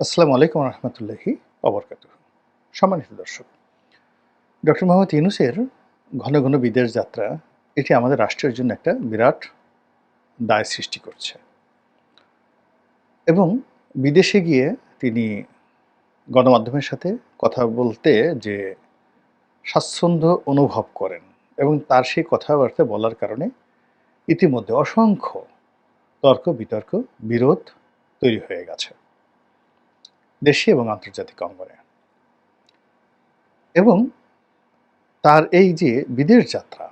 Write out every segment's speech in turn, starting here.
আসসালামু আলাইকুম রহমতুল্লাহি অবরকাত সম্মানিত দর্শক, ডক্টর মোহাম্মদ ইউনুসের ঘন ঘন বিদেশ যাত্রা, এটি আমাদের রাষ্ট্রের জন্য একটা বিরাট দায় সৃষ্টি করছে। এবং বিদেশে গিয়ে তিনি গণমাধ্যমের সাথে কথা বলতে যে স্বাচ্ছন্দ্য অনুভব করেন এবং তার সেই কথাবার্তা বলার কারণে ইতিমধ্যে অসংখ্য তর্ক বিতর্ক বিরোধ তৈরি হয়ে গেছে। দেশি এবং আন্তর্জাতিক অঙ্গনে। এবং তার এই যে বিদেশ যাত্রা,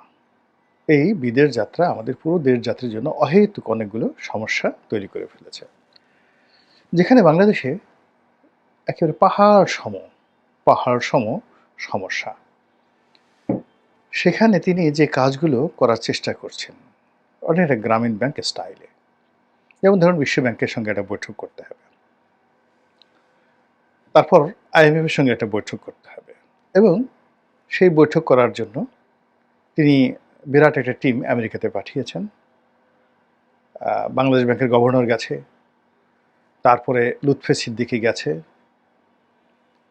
এই বিদেশ যাত্রা আমাদের পুরো দেশ যাত্রার জন্য অহেতুক অনেকগুলো সমস্যা তৈরি করে ফেলেছে। যেখানে বাংলাদেশে একেবারে পাহাড় সম পাহাড় সম সমস্যা। সেখানে তিনি যে কাজগুলো করার চেষ্টা করছেন, অনেকটা গ্রামীণ ব্যাংক স্টাইলে। যেমন ধরুন বিশ্ব ব্যাংকের সঙ্গে একটা বৈঠক করতে হবে। তারপর আইএমএফের সঙ্গে একটা বৈঠক করতে হবে। এবং সেই বৈঠক করার জন্য তিনি বিরাট একটা টিম আমেরিকাতে পাঠিয়েছেন। বাংলাদেশ ব্যাংকের গভর্নর গেছে। তারপরে লুৎফে সিদ্দিকি গেছে।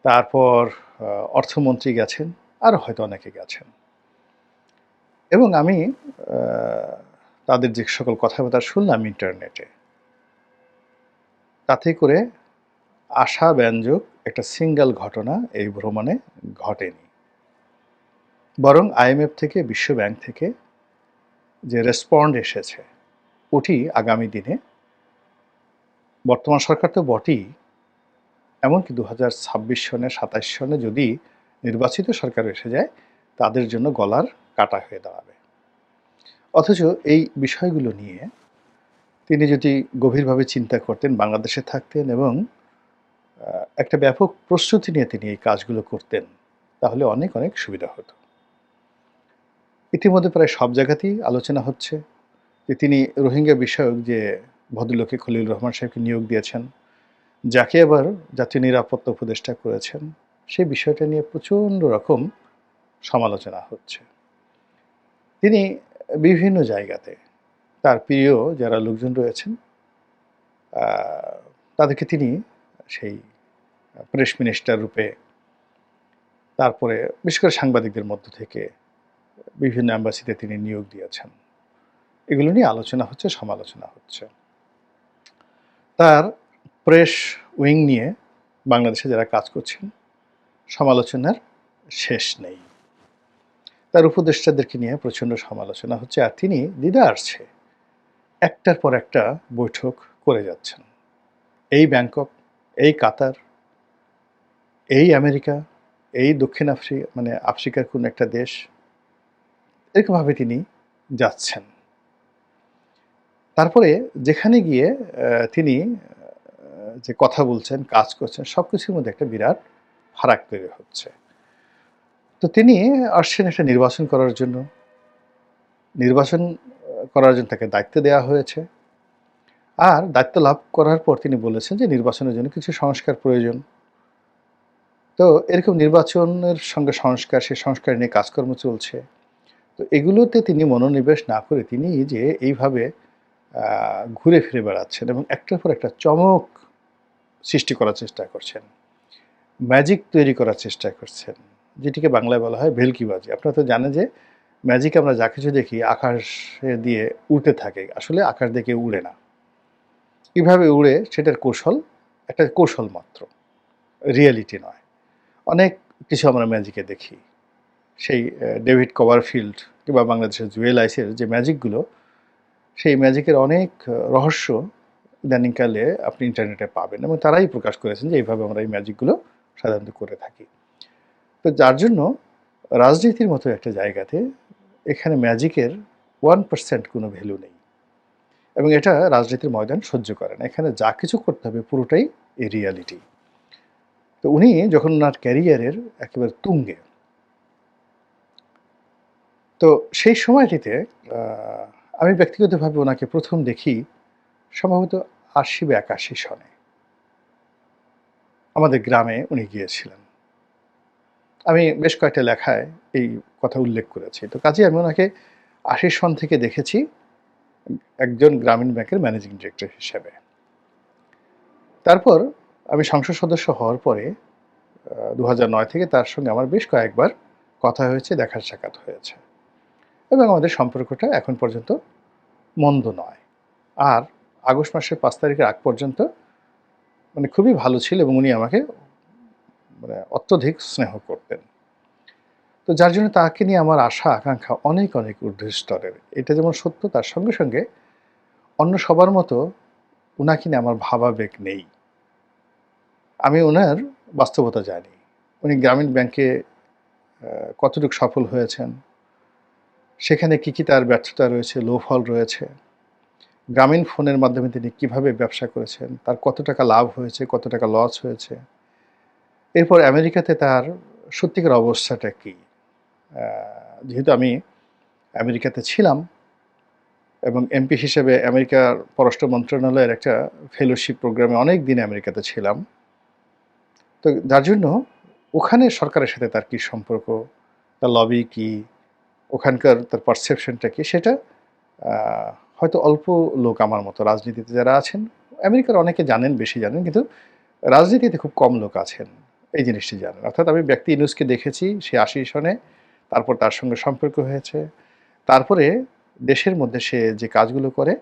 তারপর অর্থমন্ত্রী গেছেন। আরও হয়তো অনেকে গেছেন। এবং আমি তাদের যে সকল কথাবার্তা শুনলাম ইন্টারনেটে, তাতে করে আশা ব্যঞ্জক একটা সিঙ্গেল ঘটনা এই ভ্রমণে ঘটেনি। বরং আইএমএফ থেকে বিশ্ব ব্যাংক থেকে যে রেসপন্ড এসেছে, ওটি আগামী দিনে, বর্তমান সরকার তো বটেই, এমনকি দু হাজার ছাব্বিশ সনে সাতাশ সনে যদি নির্বাচিত সরকার এসে যায়, তাদের জন্য গলার কাটা হয়ে দাঁড়াবে। অথচ এই বিষয়গুলো নিয়ে তিনি যদি গভীরভাবে চিন্তা করতেন, বাংলাদেশে থাকতেন এবং একটা ব্যাপক প্রস্তুতি নিয়ে তিনি এই কাজগুলো করতেন, তাহলে অনেক অনেক সুবিধা হতো। ইতিমধ্যে প্রায় সব জায়গাতেই আলোচনা হচ্ছে যে তিনি রোহিঙ্গা বিষয়ক যে ভদ্রলোকে খলিল রহমান সাহেবকে নিয়োগ দিয়েছেন, যাকে আবার জাতীয় নিরাপত্তা উপদেষ্টা করেছেন সেই বিষয়টা নিয়ে প্রচণ্ড রকম সমালোচনা হচ্ছে। তিনি বিভিন্ন জায়গাতে তার প্রিয় যারা লোকজন রয়েছেন তাদেরকে তিনি সেই প্রেস মিনিস্টার রূপে, তারপরে বিশেষ করে সাংবাদিকদের মধ্য থেকে বিভিন্ন অ্যাম্বাসিতে তিনি নিয়োগ দিয়েছেন। এগুলো নিয়ে আলোচনা হচ্ছে, সমালোচনা হচ্ছে। তার প্রেস উইং নিয়ে বাংলাদেশে যারা কাজ করছেন, সমালোচনার শেষ নেই। তার উপদেষ্টাদেরকে নিয়ে প্রচণ্ড সমালোচনা হচ্ছে আর তিনি দিদা আসছে। একটার পর একটা বৈঠক করে যাচ্ছেন। এই ব্যাংকক, এই কাতার এই আমেরিকা, এই দক্ষিণ আফ্রিকা মানে আফ্রিকার কোন একটা দেশ, এরকমভাবে তিনি যাচ্ছেন। তারপরে যেখানে গিয়ে তিনি যে কথা বলছেন, কাজ করছেন সব কিছুর মধ্যে একটা বিরাট ফারাক তৈরি হচ্ছে। তো তিনি আসছেন একটা নির্বাচন করার জন্য। নির্বাচন করার জন্য তাকে দায়িত্ব দেওয়া হয়েছে। আর দায়িত্ব লাভ করার পর তিনি বলেছেন যে নির্বাচনের জন্য কিছু সংস্কার প্রয়োজন। তো এরকম নির্বাচনের সঙ্গে সংস্কার সে সংস্কার নিয়ে কাজকর্ম চলছে। তো এগুলোতে তিনি মনোনিবেশ না করে তিনি যে এইভাবে ঘুরে ফিরে বেড়াচ্ছেন এবং একটার পর একটা চমক সৃষ্টি করার চেষ্টা করছেন। ম্যাজিক তৈরি করার চেষ্টা করছেন, যেটিকে বাংলায় বলা হয় ভেলকিবাজি আপনারা তো জানেন যে ম্যাজিক আমরা যা কিছু দেখি আকাশে দিয়ে উড়তে থাকে, আসলে আকাশ দেখে উড়ে না। কীভাবে উড়ে সেটার কৌশল, একটা কৌশল মাত্র রিয়েলিটি নয়। অনেক কিছু আমরা ম্যাজিকে দেখি। সেই ডেভিড কভারফিল্ড কিংবা বাংলাদেশের জুয়েল আইসের যে ম্যাজিকগুলো সেই ম্যাজিকের অনেক রহস্য ইদানিংকালে আপনি ইন্টারনেটে পাবেন এবং তারাই প্রকাশ করেছেন যে এইভাবে আমরা এই ম্যাজিকগুলো সাধারণত করে থাকি। তো যার জন্য রাজনীতির মতো একটা জায়গাতে এখানে ম্যাজিকের ওয়ান পার্সেন্ট কোনো ভ্যালু নেই। এবং এটা রাজনীতির ময়দান সহ্য করে না। এখানে যা কিছু করতে হবে পুরোটাই এই রিয়ালিটি তো উনি যখন ওনার ক্যারিয়ারের একেবারে তুঙ্গে, তো সেই সময়টিতে আমি ব্যক্তিগতভাবে ওনাকে প্রথম দেখি সম্ভবত আশি বা একাশি সনে। আমাদের গ্রামে উনি গিয়েছিলেন। আমি বেশ কয়েকটা লেখায় এই কথা উল্লেখ করেছি। তো কাজে আমি ওনাকে আশি সন থেকে দেখেছি একজন গ্রামীণ ব্যাংকের ম্যানেজিং ডিরেক্টর হিসেবে। তারপর আমি সংসদ সদস্য হওয়ার পরে দু থেকে তার সঙ্গে আমার বেশ কয়েকবার কথা হয়েছে, দেখার সাক্ষাৎ হয়েছে। এবং আমাদের সম্পর্কটা এখন পর্যন্ত মন্দ নয়। আর আগস্ট মাসের পাঁচ তারিখের আগ পর্যন্ত মানে খুবই ভালো ছিল এবং উনি আমাকে মানে অত্যধিক স্নেহ করতেন। তো যার জন্য তাকে নিয়ে আমার আশা, আকাঙ্ক্ষা অনেক অনেক ঊর্ধ্ব স্তরের। এটা যেমন সত্য, তার সঙ্গে সঙ্গে অন্য সবার মতো ওনাকে নিয়ে আমার ভাবাবেগ নেই। আমি ওনার বাস্তবতা জানি। উনি গ্রামীণ ব্যাংকে কতটুকু সফল হয়েছেন, সেখানে কী কী তার ব্যর্থতা রয়েছে লো ফল রয়েছে, গ্রামীণ ফোনের মাধ্যমে তিনি কীভাবে ব্যবসা করেছেন, তার কত টাকা লাভ হয়েছে, কত টাকা লস হয়েছে, এরপর আমেরিকাতে তার সত্যিকার অবস্থাটা কী? যেহেতু আমি আমেরিকাতে ছিলাম এবং এমপি হিসেবে আমেরিকার পররাষ্ট্র মন্ত্রণালয়ের একটা ফেলোশিপ প্রোগ্রামে অনেক দিন আমেরিকাতে ছিলাম তো যার জন্য ওখানে সরকারের সাথে তার কী সম্পর্ক? তার লবি কি? ওখানকার তার পারসেপশনটা কি? সেটা হয়তো অল্প লোক আমার মতো রাজনীতিতে যারা আছেন, আমেরিকার অনেকে জানেন, বেশি জানেন, কিন্তু রাজনীতিতে খুব কম লোক আছেন। এই জিনিসটি জানেন। অর্থাৎ আমি ব্যক্তি ইনুসকে দেখেছি, সে আশি সনে তারপর তার সঙ্গে সম্পর্ক হয়েছে। তারপরে দেশের মধ্যে সে যে কাজগুলো করে,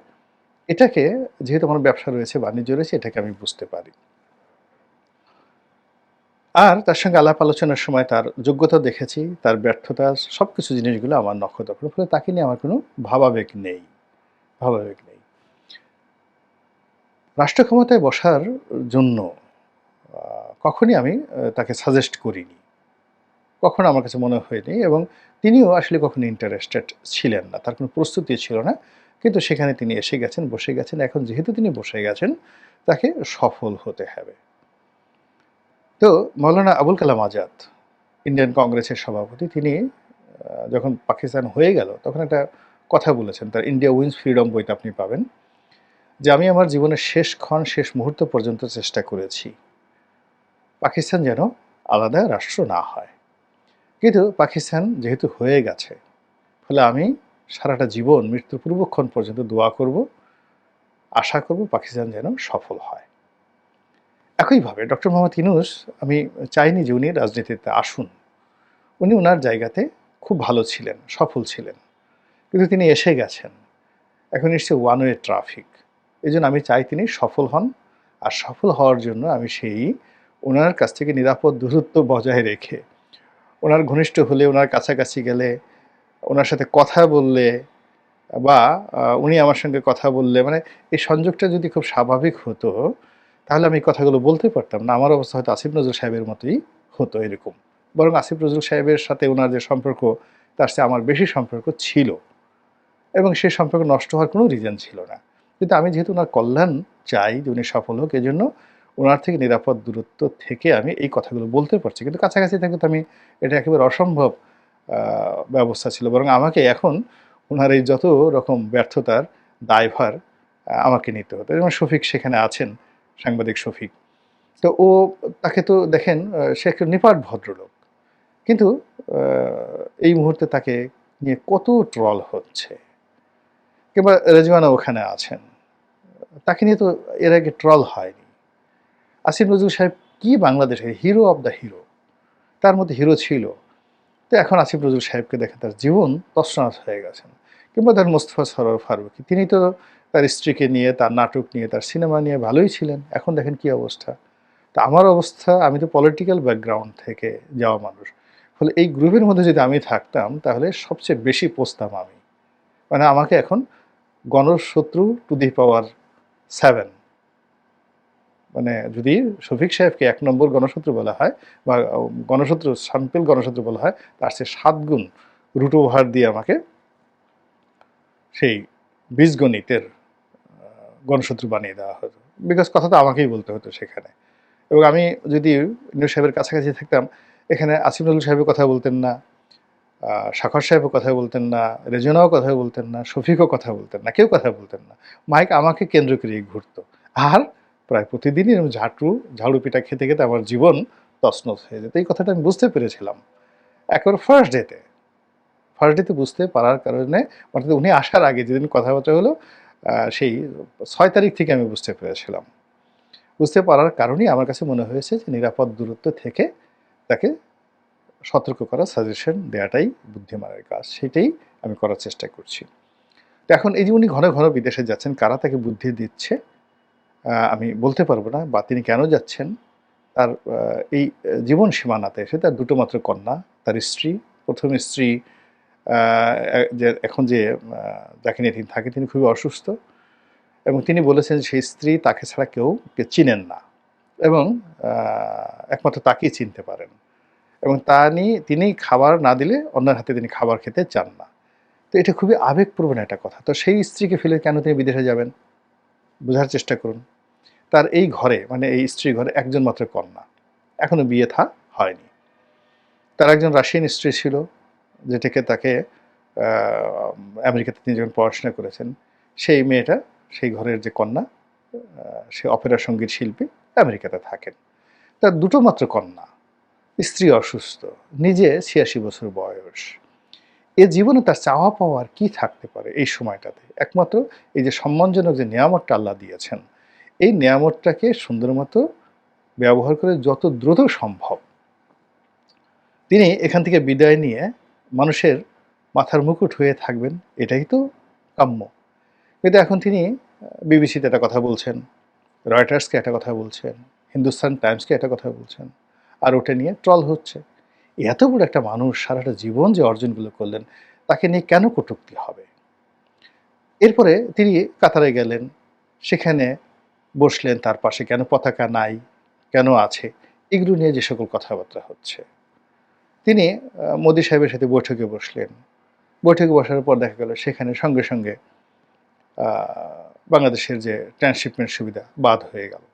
এটাকে, যেহেতু আমার ব্যবসা রয়েছে, বাণিজ্য রয়েছে, এটাকে আমি বুঝতে পারি। আর তার সঙ্গে আলাপ আলোচনার সময় তার যোগ্যতা দেখেছি, তার ব্যর্থতা সব কিছু জিনিসগুলো আমার নক্ষত্র ফলে তাকে নিয়ে আমার কোনো ভাবাবেগ নেই ভাবাবেগ নেই। রাষ্ট্র ক্ষমতায় বসার জন্য কখনই আমি তাকে সাজেস্ট করিনি। কখনো আমার কাছে মনে হয়নি এবং তিনিও আসলে কখনো ইন্টারেস্টেড ছিলেন না, তার কোনো প্রস্তুতি ছিল না। কিন্তু সেখানে তিনি এসে গেছেন, বসে গেছেন। এখন যেহেতু তিনি বসে গেছেন, তাকে সফল হতে হবে। তো মৌলানা আবুল কালাম আজাদ, ইন্ডিয়ান কংগ্রেসের সভাপতি, তিনি যখন পাকিস্তান হয়ে গেল, তখন একটা কথা বলেছেন, তার ইন্ডিয়া উইন্স ফ্রিডম বইতে আপনি পাবেন, যে আমি আমার জীবনের শেষ ক্ষণ, শেষ মুহূর্ত পর্যন্ত চেষ্টা করেছি। পাকিস্তান যেন আলাদা রাষ্ট্র না হয়। কিন্তু পাকিস্তান যেহেতু হয়ে গেছে, ফলে আমি সারাটা জীবন, মৃত্যুর পূর্বক্ষণ পর্যন্ত দোয়া করব, আশা করব পাকিস্তান যেন সফল হয়। একইভাবে ডক্টর মোহাম্মদ ইনুস, আমি চাইনি যে উনি রাজনীতিতে আসুন। উনি ওনার জায়গাতে খুব ভালো ছিলেন, সফল ছিলেন। কিন্তু তিনি এসে গেছেন। এখন নিশ্চয়ই ওয়ান ওয়ে ট্রাফিক এই জন্য আমি চাই তিনি সফল হন। আর সফল হওয়ার জন্য আমি সেই ওনার কাছ থেকে নিরাপদ দূরত্ব বজায় রেখে ওনার ঘনিষ্ঠ হলে ওনার কাছাকাছি গেলে ওনার সাথে কথা বললে, বা উনি আমার সঙ্গে কথা বললে মানে এই সংযোগটা যদি খুব স্বাভাবিক হতো তাহলে আমি কথাগুলো বলতে পারতাম না। আমার অবস্থা হয়তো আসিফ নজরুল সাহেবের মতোই হতো এরকম। বরং আসিফ নজরুল সাহেবের সাথে ওনার যে সম্পর্ক, তার সাথে আমার বেশি সম্পর্ক ছিল। এবং সেই সম্পর্ক নষ্ট হওয়ার কোনো রিজন ছিল না। কিন্তু আমি যেহেতু ওনার কল্যাণ চাই, যে উনি সফল হোক, এজন্য ওনার থেকে নিরাপদ দূরত্ব থেকে আমি এই কথাগুলো বলতে পারছি। কিন্তু কাছাকাছি থাকলে তো আমি এটা একেবারে অসম্ভব ব্যবস্থা ছিল। বরং আমাকে এখন ওনার এই যত রকম ব্যর্থতার দায়ভার আমাকে নিতে হতো। যেমন শফিক সেখানে আছেন। সাংবাদিক শফিক। তো ও তাকে তো দেখেন সে একটা নিপাট ভদ্রলোক। কিন্তু এই মুহূর্তে তাকে নিয়ে কত ট্রল হচ্ছে। কিংবা রেজওয়ানা ওখানে আছেন। তাকে নিয়ে তো এর আগে ট্রল হয়নি। আসিফ নজরুল সাহেব কি বাংলাদেশের হিরো অব দ্য হিরো তার মধ্যে হিরো ছিল তো এখন আসিফ নজরুল সাহেবকে দেখে তার জীবন তৎসনাথ হয়ে গেছেন কিংবা তার মোস্তফা সরোয়ার ফারুকি তিনি তো তার স্ত্রীকে নিয়ে, তার নাটক নিয়ে, তার সিনেমা নিয়ে ভালোই ছিলেন। এখন দেখেন কি অবস্থা। তা আমার অবস্থা, আমি তো পলিটিক্যাল ব্যাকগ্রাউন্ড থেকে যাওয়া মানুষ। ফলে এই গ্রুপের মধ্যে যদি আমি থাকতাম, তাহলে সবচেয়ে বেশি পোস্তাম আমি। মানে আমাকে এখন গণশত্রু টু দি পাওয়ার সেভেন মানে যদি শফিক সাহেবকে এক নম্বর গণশত্রু বলা হয় বা গণশত্রু সাম্পেল গণশত্রু বলা হয়, তার সে সাত গুণ রুট ওভার দিয়ে আমাকে সেই বীজগণিতের গণশত্রু বানিয়ে দেওয়া হতো। বিকজ কথা তো আমাকেই বলতে হতো সেখানে। এবং আমি যদি নিউ সাহেবের কাছাকাছি থাকতাম, এখানে আসিফ নজরুল সাহেবের কথা বলতেন না শাখর সাহেবও কথা বলতেন না রেজনাও কথা বলতেন না, শফিকও কথা বলতেন না, কেউ কথা বলতেন না। মাইক আমাকে কেন্দ্র করে ঘুরতো। আর প্রায় প্রতিদিনই এরকম ঝাঁটু, ঝাড়ু পিঠা খেতে খেতে আমার জীবন তছনছ হয়ে যেত। এই কথাটা আমি বুঝতে পেরেছিলাম। একবার ফার্স্ট ডেতে ফার্স্ট ডেতে বুঝতে পারার কারণে অর্থাৎ উনি আসার আগে যেদিন কথাবার্তা হলো সেই ছয় তারিখ থেকে আমি বুঝতে পেরেছিলাম। বুঝতে পারার কারণেই আমার কাছে মনে হয়েছে যে নিরাপদ দূরত্ব থেকে তাকে সতর্ক করা সাজেশন দেওয়াটাই বুদ্ধিমানের কাজ। সেটাই আমি করার চেষ্টা করছি। তো এখন এই যে উনি ঘন ঘন বিদেশে যাচ্ছেন, কারা তাকে বুদ্ধি দিচ্ছে? আমি বলতে পারব না বা তিনি কেন যাচ্ছেন। তার এই জীবন সীমানাতে এসে তার দুটো মাত্র কন্যা, তার স্ত্রী। প্রথম স্ত্রী যে, এখন যে যাকে নিয়ে তিনি থাকে তিনি খুবই অসুস্থ এবং তিনি বলেছেন সেই স্ত্রী তাকে ছাড়া কেউ চিনেন না এবং একমাত্র তাকেই চিনতে পারেন এবং তা নিয়ে তিনি খাবার না দিলে অন্যের হাতে তিনি খাবার খেতে চান না। তো এটা খুবই আবেগপ্রবণ একটা কথা। তো সেই স্ত্রীকে ফেলে কেন তিনি বিদেশে যাবেন? বোঝার চেষ্টা করুন। তার এই ঘরে মানে এই স্ত্রী ঘরে একজন মাত্র কন্যা। এখনও বিয়ে থা হয়নি। তার একজন রাশিয়ান স্ত্রী ছিল, যেটাকে তাকে আমেরিকাতে তিনি যখন পড়াশোনা করেছেন, সেই মেয়েটা, সেই ঘরের যে কন্যা সে অপেরা সংগীত শিল্পী আমেরিকাতে থাকেন। তার দুটো মাত্র কন্যা, স্ত্রী অসুস্থ, নিজে ছিয়াশি বছর বয়স। এ জীবনে তার চাওয়া পাওয়ার কি থাকতে পারে এই সময়টাতে? একমাত্র এই যে সম্মানজনক যে নিয়ামতটা আল্লাহ দিয়েছেন এই নিয়ামতটাকে সুন্দর মতো ব্যবহার করে যত দ্রুত সম্ভব। তিনি এখান থেকে বিদায় নিয়ে মানুষের মাথার মুকুট হয়ে থাকবেন, এটাই তো কাম্য। কিন্তু এখন তিনি বিবিসিতে একটা কথা বলছেন, রয়টার্সকে একটা কথা বলছেন, হিন্দুস্তান টাইমসকে একটা কথা বলছেন, আর ওটা নিয়ে ট্রল হচ্ছে। এত বড় একটা মানুষ সারাটা জীবন যে অর্জনগুলো করলেন, তাকে নিয়ে কেন কটুক্তি হবে? এরপরে তিনি কাতারে গেলেন, সেখানে বসলেন, তার পাশে কেন পতাকা নাই, কেন আছে, এগুলো নিয়ে যে সকল কথাবার্তা হচ্ছে। তিনি মোদি সাহেবের সাথে বৈঠকে বসলেন। বৈঠকে বসার পর দেখা গেল সেখানে সঙ্গে সঙ্গে বাংলাদেশের যে ট্রান্সশিপমেন্ট সুবিধা বাদ হয়ে গেল।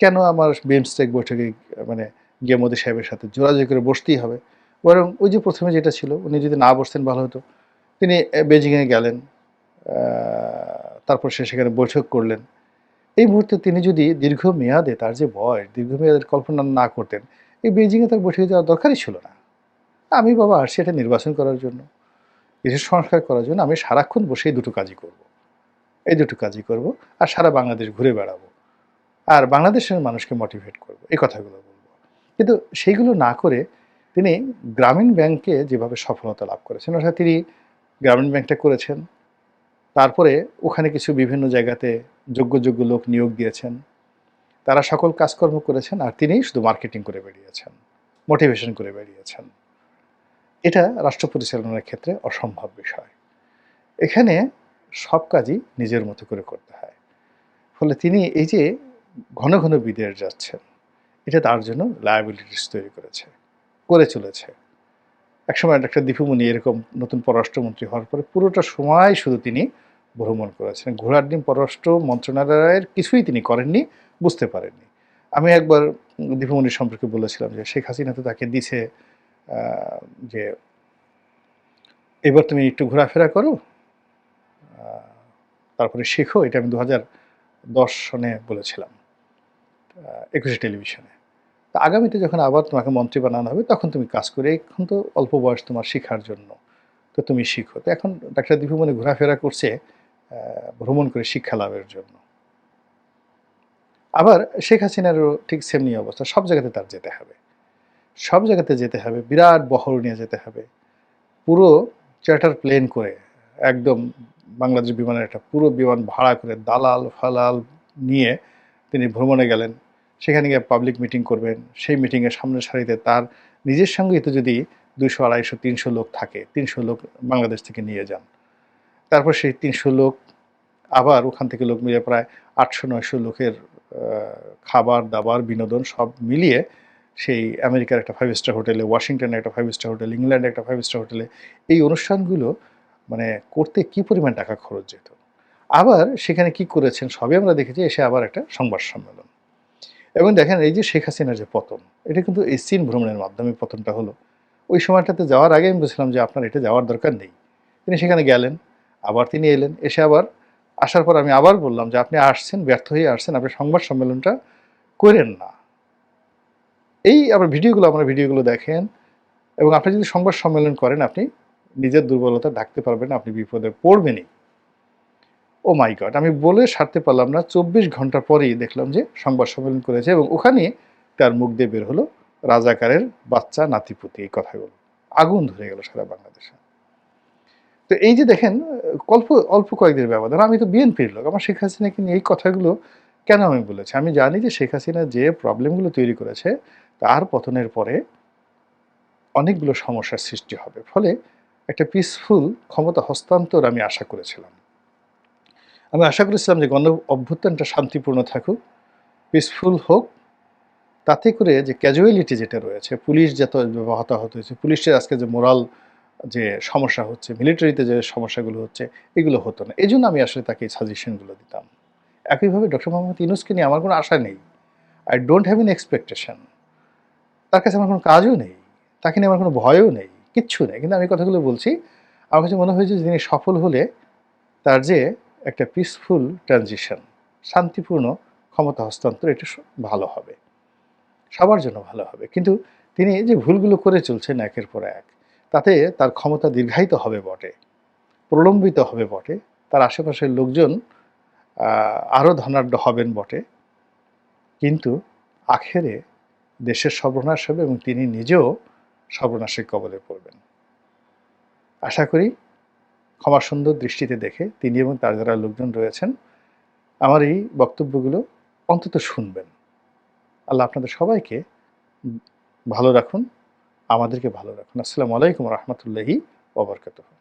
কেন আমার বিমস্টেক বৈঠকে মানে গিয়ে মোদি সাহেবের সাথে যোগাযোগ করে বসতেই হবে? বরং ওই যে প্রথমে যেটা ছিল, উনি যদি না বসতেন ভালো হতো। তিনি বেজিংয়ে গেলেন তারপর সে সেখানে বৈঠক করলেন। এই মুহূর্তে তিনি যদি দীর্ঘমেয়াদে তার যে বয়স, দীর্ঘমেয়াদের কল্পনা না করতেন, এই বেজিংয়ে তার বৈঠকে যাওয়ার দরকারই ছিল না। আমি বাবা আসছি এটা নির্বাচন করার জন্য কিছু সংস্কার করার জন্য আমি সারাক্ষণ বসে দুটো কাজই করব। এই দুটো কাজই করব আর সারা বাংলাদেশ ঘুরে বেড়াবো। আর বাংলাদেশের মানুষকে মোটিভেট করব, এই কথাগুলো বলব। কিন্তু সেইগুলো না করে তিনি গ্রামীণ ব্যাংকে যেভাবে সফলতা লাভ করেছেন, অর্থাৎ তিনি গ্রামীণ ব্যাংকটা করেছেন তারপরে ওখানে কিছু বিভিন্ন জায়গাতে যোগ্য যোগ্য লোক নিয়োগ দিয়েছেন। তারা সকল কাজকর্ম করেছেন আর তিনি শুধু মার্কেটিং করে বেরিয়েছেন মোটিভেশন করে বেরিয়েছেন এটা রাষ্ট্র পরিচালনার ক্ষেত্রে অসম্ভব বিষয়। এখানে সব কাজই নিজের মতো করে করতে হয়। ফলে তিনি এই যে ঘন ঘন বিদেশ যাচ্ছেন, এটা তার জন্য লায়াবিলিটিস তৈরি করেছে করে চলেছে একসময় ডাক্তার দীপুমণি এরকম নতুন পররাষ্ট্রমন্ত্রী হওয়ার পরে পুরোটা সময় শুধু তিনি ভ্রমণ করেছেন। ঘোড়ার ডিম পররাষ্ট্র মন্ত্রণালয়ের কিছুই তিনি করেননি, বুঝতে পারেননি। আমি একবার দীপুমণির সম্পর্কে বলেছিলাম যে, শেখ হাসিনা তো তাকে দিছে যে, এবার তুমি একটু ঘোরাফেরা করো তারপরে শেখো। এটা আমি দু দশ সনে বলেছিলাম একুশে টেলিভিশনে। তা আগামীতে যখন আবার তোমাকে মন্ত্রী বানানো হবে, তখন তুমি কাজ করে এখন তো অল্প বয়স তোমার শেখার জন্য, তো তুমি শিখো। তো এখন ডাক্তার দীপুমণি ঘোরাফেরা করছে ভ্রমণ করে শিক্ষা লাভের জন্য। আবার শেখ হাসিনারও ঠিক সেমনি অবস্থা, সব জায়গাতে তার যেতে হবে। সব জায়গাতে যেতে হবে, বিরাট বহর নিয়ে যেতে হবে। পুরো চার্টার প্লেন করে, একদম বাংলাদেশ বিমানের একটা পুরো বিমান ভাড়া করে দালাল, ফালাল নিয়ে তিনি ভ্রমণে গেলেন। সেখানে গিয়ে পাবলিক মিটিং করবেন। সেই মিটিংয়ের সামনের সারিতে তার নিজের সঙ্গেই তো যদি দুশো আড়াইশো, তিনশো লোক থাকে, তিনশো লোক বাংলাদেশ থেকে নিয়ে যান। তারপর সেই তিনশো লোক আবার ওখান থেকে লোক মিলে প্রায় আটশো, নয়শো লোকের খাবার, দাবার, বিনোদন সব মিলিয়ে সেই আমেরিকার একটা ফাইভ স্টার হোটেলে, ওয়াশিংটনের একটা ফাইভ স্টার হোটেল, ইংল্যান্ডের একটা ফাইভ স্টার হোটেলে এই অনুষ্ঠানগুলো মানে করতে কি পরিমাণ টাকা খরচ যেত? আবার সেখানে কি করেছেন সবই আমরা দেখেছি, এসে আবার একটা সংবাদ সম্মেলন। এবং দেখেন এই যে শেখ হাসিনার যে পতন, এটা কিন্তু এই চীন ভ্রমণের মাধ্যমে পতনটা হলো। ওই সময়টাতে যাওয়ার আগে আমি বলছিলাম যে আপনার এটা যাওয়ার দরকার নেই। তিনি সেখানে গেলেন। আবার তিনি এলেন। এসে আবার আসার পর আমি আবার বললাম যে, আপনি আসছেন, ব্যর্থ হয়ে আসছেন, আপনি সংবাদ সম্মেলনটা করেন না। এই আবার ভিডিওগুলো আমরা ভিডিওগুলো দেখেন এবং আপনি যদি সংবাদ সম্মেলন করেন, আপনি নিজের দুর্বলতা ঢাকতে পারবেন, আপনি বিপদে পড়বেনই। ও মাই গড, আমি বলে সারতে পারলাম না, চব্বিশ ঘণ্টা পরেই দেখলাম যে সংবাদ সম্মেলন করেছে এবং ওখানে তার মুখ দিয়ে বের হলো রাজাকারের বাচ্চা, নাতিপুতি, এই কথাগুলো। আগুন ধরে গেল সারা বাংলাদেশে। তো এই যে দেখেন, অল্প অল্প কয়েকদিনের ব্যবধান। আমি তো বিএনপির লোক, আমার শেখ হাসিনাকে নিয়ে এই কথাগুলো কেন আমি বলেছি? আমি জানি যে শেখ হাসিনা যে প্রবলেমগুলো তৈরি করেছে, তার পতনের পরে অনেকগুলো সমস্যার সৃষ্টি হবে। ফলে একটা পিসফুল ক্ষমতা হস্তান্তর আমি আশা করেছিলাম। আমি আশা করেছিলাম যে গণ অভ্যুত্থানটা শান্তিপূর্ণ থাকুক পিসফুল হোক, তাতে করে যে ক্যাজুয়ালিটি যেটা রয়েছে, পুলিশ যত হতাহত হয়েছে, পুলিশের আজকে যে মোরাল যে সমস্যা হচ্ছে মিলিটারিতে যে সমস্যাগুলো হচ্ছে, এগুলো হতো না। এই জন্য আমি আসলে তাকে এই সাজেশনগুলো দিতাম। একইভাবে ডক্টর মোহাম্মদ ইউনুসকে নিয়ে আমার কোনো আশা নেই। I don't have an expectation তার কাছে আমার কোনো কাজও নেই। তাকে নিয়ে আমার কোনো ভয়ও নেই। কিচ্ছু নেই। কিন্তু আমি কথাগুলো বলছি, আমার কাছে মনে হয়েছে যে তিনি সফল হলে তার যে একটা পিসফুল ট্রানজিশন শান্তিপূর্ণ ক্ষমতা হস্তান্তর, এটা ভালো হবে। সবার জন্য ভালো হবে। কিন্তু তিনি যে ভুলগুলো করে চলছেন একের পর এক তাতে তার ক্ষমতা দীর্ঘায়িত হবে বটে, প্রলম্বিত হবে বটে, তার আশেপাশের লোকজন আরও ধনাঢ্য হবেন বটে। কিন্তু আখেরে দেশের সর্বনাশ হবে এবং তিনি নিজেও সর্বনাশের কবলে পড়বেন। আশা করি ক্ষমা সুন্দর দৃষ্টিতে দেখে তিনি এবং তার যারা লোকজন রয়েছেন, আমার এই বক্তব্যগুলো অন্তত শুনবেন। আল্লাহ আপনাদের সবাইকে ভালো রাখুন আমাদেরকে ভালো রাখুন। আসসালামু আলাইকুম রহমতুল্লাহি ওবরকাতুহ